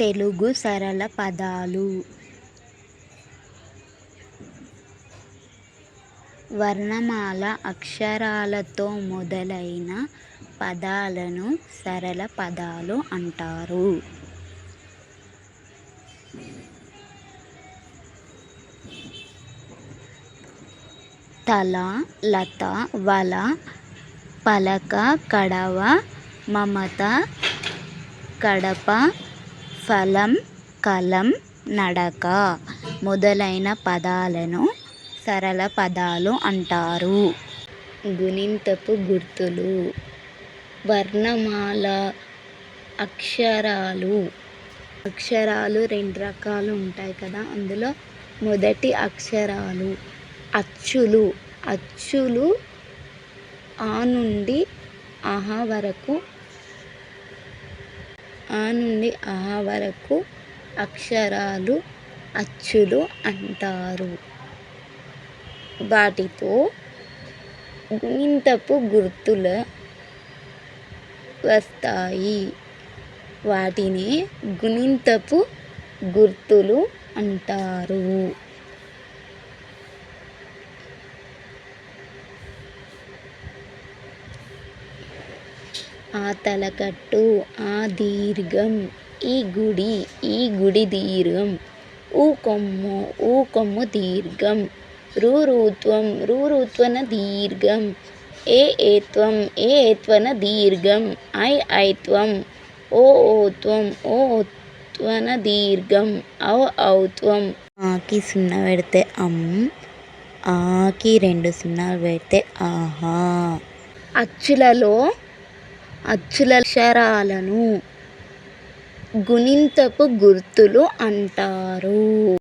తెలుగు సరళ పదాలు. వర్ణమాల అక్షరాలతో మొదలైన పదాలను సరళ పదాలు అంటారు. తల లత వల పలక కడవ మమత కడప ఫలం కలం నడక మొదలైన పదాలను సరళ పదాలు అంటారు. గుణింతపు గుర్తులు వర్ణమాల అక్షరాలు. అక్షరాలు రెండు రకాలు ఉంటాయి కదా అందులో మొదటి అక్షరాలు అచ్చులు. అచ్చులు ఆ నుండి అహ వరకు ఆ నుండి ఆ వరకు అక్షరాలు అచ్చులు అంటారు. వాటితో గుణింతపు గుర్తుల వస్తాయి. వాటిని గుణింతపు గుర్తులు అంటారు. ఆ తలకట్టు ఆ దీర్ఘం ఈ గుడి ఈ గుడి దీర్ఘం ఊ కొమ్ము ఊ కొమ్ము దీర్ఘం రు రుత్వం రు దీర్ఘం ఏ ఏత్వం ఏ ఏత్వన దీర్ఘం ఐ ఐత్వం ఓ ఓత్వం ఓ ఓత్వన దీర్ఘం ఔ ఔత్వం. ఆకి సున్నా పెడితే అమ్ ఆకి రెండు సున్నాలు పెడితే ఆహా. అచ్చులలో అచ్చులక్షరాలను గుణింతపు గుర్తులు అంటారు.